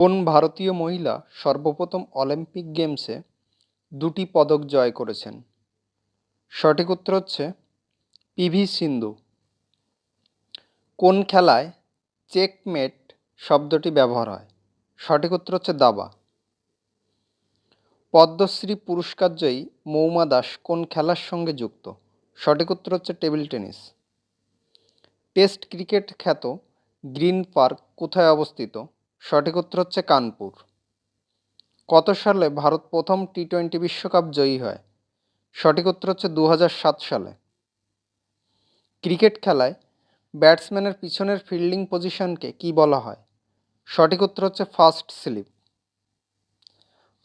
কোন ভারতীয় মহিলা সর্বপ্রথম অলিম্পিক গেমসে দুটি পদক জয় করেছেন? সঠিক উত্তর হচ্ছে পিভি সিন্ধু। কোন খেলায় চেকমেট শব্দটি ব্যবহার হয়? সঠিক উত্তর হচ্ছে দাবা। পদ্মশ্রী পুরস্কারজয়ী মৌমা দাস কোন খেলার সঙ্গে যুক্ত? সঠিক উত্তর হচ্ছে টেবিল টেনিস। টেস্ট ক্রিকেট খ্যাত গ্রিন পার্ক কোথায় অবস্থিত? সঠিক উত্তর হচ্ছে কানপুর। কত সালে ভারত প্রথম টি টোয়েন্টি বিশ্বকাপ জয়ী হয়? সঠিক উত্তর হচ্ছে দু সালে। ক্রিকেট খেলায় ব্যাটসম্যানের পিছনের ফিল্ডিং পজিশনকে কি বলা হয়? সঠিক উত্তর হচ্ছে ফার্স্ট স্লিপ।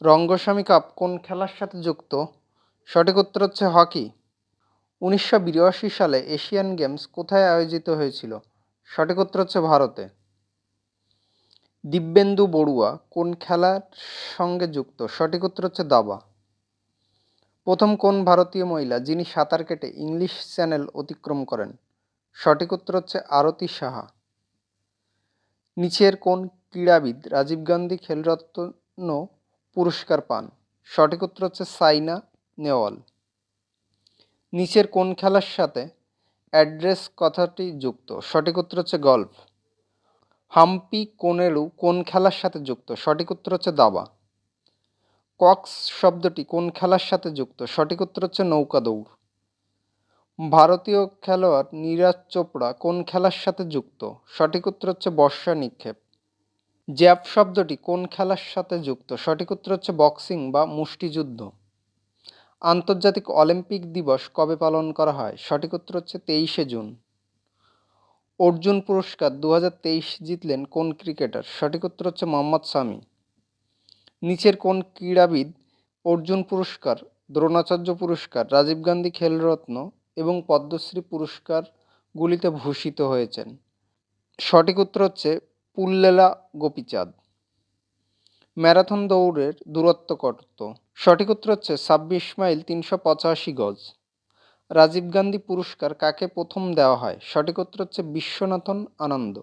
রঙ্গস্বামী কাপ কোন খেলার সাথে যুক্ত? সঠিক উত্তর হচ্ছে হকি। উনিশশো বিরাশি সালে এশিয়ান গেমস কোথায় আয়োজিত হয়েছিল? সঠিক উত্তর হচ্ছে ভারতে। দিব্যেন্দু বড়ুয়া কোন খেলার সঙ্গে যুক্ত? সঠিক উত্তর হচ্ছে দাবা। প্রথম কোন ভারতীয় মহিলা যিনি সাঁতার কেটে ইংলিশ চ্যানেল অতিক্রম করেন? সঠিক উত্তর হচ্ছে আরতি সাহা। নিচের কোন ক্রীড়াবিদ রাজীব গান্ধী খেলরত্ন পুরস্কার পান? সঠিক উত্তর হচ্ছে সাইনা নেওয়াল নিচের কোন খেলার সাথে অ্যাড্রেস কথাটি যুক্ত? সঠিক উত্তর হচ্ছে গল্ফ। হাম্পি কোনেরু কোন খেলার সাথে যুক্ত? সঠিক উত্তর হচ্ছে দাবা। কক্স শব্দটি কোন খেলার সাথে যুক্ত? সঠিক উত্তর হচ্ছে নৌকা দৌড়। ভারতীয় খেলোয়াড় নীরাজ চোপড়া কোন খেলার সাথে যুক্ত? সঠিক উত্তর হচ্ছে বর্ষা নিক্ষেপ। জ্যাপ শব্দটি কোন খেলার সাথে যুক্ত? সঠিক উত্তর হচ্ছে বক্সিং বা মুষ্টিযুদ্ধ আন্তর্জাতিক অলিম্পিক দিবস কবে পালন করা হয়? সঠিক উত্তর হচ্ছে তেইশে জুন। অর্জুন পুরস্কার দু হাজার তেইশ জিতলেন কোন ক্রিকেটার? সঠিক উত্তর হচ্ছে মোহাম্মদ সামি নিচের কোন ক্রীড়াবিদ অর্জুন পুরস্কার, দ্রোণাচার্য পুরস্কার, রাজীব গান্ধী খেলরত্ন এবং পদ্মশ্রী পুরস্কারগুলিতে ভূষিত হয়েছেন? সঠিক উত্তর হচ্ছে পুল্লেলা গোপীচাঁদ। ম্যারাথন দৌড়ের দূরত্ব কত? সঠিক উত্তর হচ্ছে ছাব্বিশ মাইল তিনশো পঁচাশি গজ। রাজীব গান্ধী পুরস্কার কাকে প্রথম দেওয়া হয়? সঠিক উত্তর হচ্ছে বিশ্বনাথন আনন্দ।